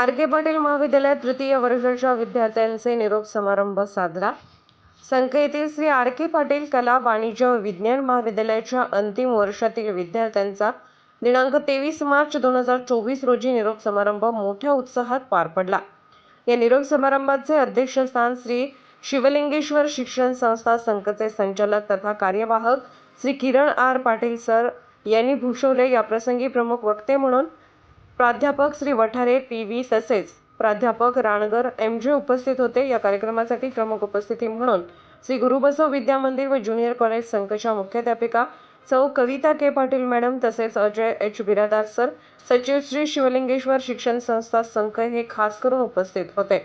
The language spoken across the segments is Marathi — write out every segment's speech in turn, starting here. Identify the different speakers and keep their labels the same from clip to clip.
Speaker 1: आर के पाटील महाविद्यालयात तृतीय वर्षाच्या विद्यार्थ्यांचे निरोप समारंभ साजरा संकेतील येथील श्री आर के पाटील कला वाणिज्य व विज्ञान महाविद्यालयाच्या अंतिम वर्षातील विद्यार्थ्यांचा दिनांक तेवीस मार्च दोन हजार चोवीस रोजी निरोप समारंभ मोठ्या उत्साहात पार पडला. या निरोप समारंभाचे अध्यक्षस्थान श्री शिवलिंगेश्वर शिक्षण संस्था संघचे संचालक तथा कार्यवाहक श्री किरण आर पाटील सर यांनी भूषवले. या प्रसंगी प्रमुख वक्ते म्हणून प्राध्यापक श्री वठारे पी व्ही तसेच प्राध्यापक राणगर एम जे उपस्थित होते. या कार्यक्रमासाठी प्रमुख उपस्थिती म्हणून श्री गुरुबसव विद्या मंदिर व ज्युनियर कॉलेज संघच्या मुख्याध्यापिका सौ कविता के पाटील मॅडम तसेच अजय एच बिरादार सर सचिव श्री शिवलिंगेश्वर शिक्षण संस्था संघ हे खास करून उपस्थित होते.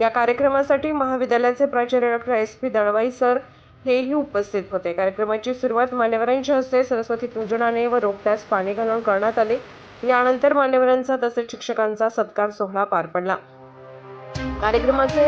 Speaker 1: या कार्यक्रमासाठी महाविद्यालयाचे प्राचार्य doctor S P Dalvai sir हेही उपस्थित होते. कार्यक्रमाची सुरुवात मान्यवरांच्या हस्ते सरस्वती पूजनाने व रोपट्यास पाणी घालून करण्यात आले. यानंतर मान्यवरांचा तसेच शिक्षकांचा सत्कार सोहळा पार पडला. कार्यक्रमाचे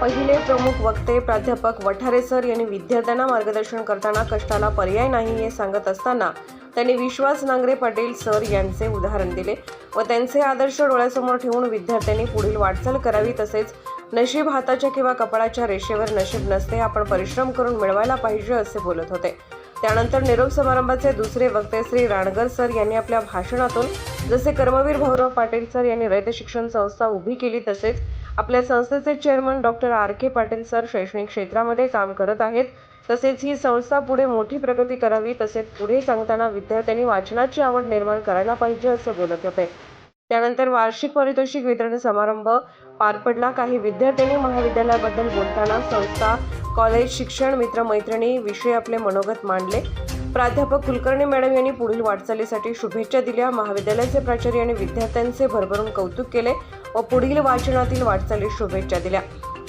Speaker 1: पहिले प्रमुख वक्ते प्राध्यापक वठारे सर यांनी विद्यार्थ्यांना मार्गदर्शन करताना कष्टाला पर्याय नाही हे सांगत असताना त्यांनी विश्वास नांगरे पाटील सर यांचे उदाहरण दिले व त्यांचे आदर्श डोळ्यासमोर ठेवून विद्यार्थ्यांनी पुढील वाटचाल करावी तसेच नशीब हाताच्या किंवा कपाळाच्या रेषेवर नशीब नसते आपण परिश्रम करून मिळवायला पाहिजे असे बोलत होते. त्यानंतर निरोप समारंभाचे दुसरे वक्ते श्री राणगर सर यांनी आपल्या भाषणातून जसे कर्मवीर भाऊराव पाटील सर यांनी रयत शिक्षण संस्था उभी केली तसेच आपल्या संस्थेचे chairman doctor R. K. Patil sir शैक्षणिक क्षेत्रामध्ये काम करत आहेत. तसेच ही संस्था पुढे मोठी प्रगती करावी तसेच पुढे सांगताना विद्यार्थ्यांनी वाचनाची आवड निर्माण करायला पाहिजे असं बोलत होते. त्यानंतर वार्षिक पारितोषिक वितरण समारंभ पार पडला. काही विद्यार्थ्यांनी महाविद्यालयाबद्दल बोलताना संस्था कॉलेज शिक्षण मित्र मैत्रिणी विषय आपले मनोगत मांडले. प्राध्यापक कुलकर्णी मॅडम यांनी पुढील वाटचालीसाठी शुभेच्छा दिल्या. महाविद्यालयाचे प्राचार्य आणि विद्यार्थ्यांचे भरभरून कौतुक केले व पुढील वाचनातील वाटचालीस शुभेच्छा दिल्या.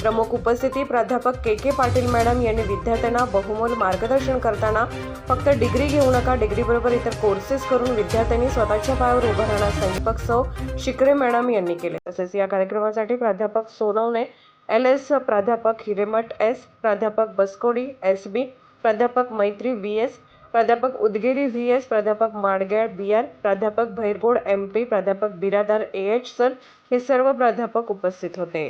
Speaker 1: प्रमुख उपस्थिती प्राध्यापक के के पाटील मॅडम यांनी विद्यार्थ्यांना बहुमोल मार्गदर्शन करताना फक्त डिग्री घेऊ नका डिग्रीबरोबर इतर कोर्सेस करून विद्यार्थ्यांनी स्वतःच्या पायावर उभं राहण्यास संदीपक सौ शिकरे मॅडम यांनी केले. तसेच या कार्यक्रमासाठी प्राध्यापक सोनवणे एल एस प्राध्यापक हिरेमठ एस प्राध्यापक बसकोडी एस बी प्राध्यापक मैत्री व्ही एस प्राध्यापक उदगिरी व्ही एस प्राध्यापक माडगॅळ बी आर प्राध्यापक भैरगोड एम पी प्राध्यापक बिरादार ए एच सर हे सर्व प्राध्यापक उपस्थित होते.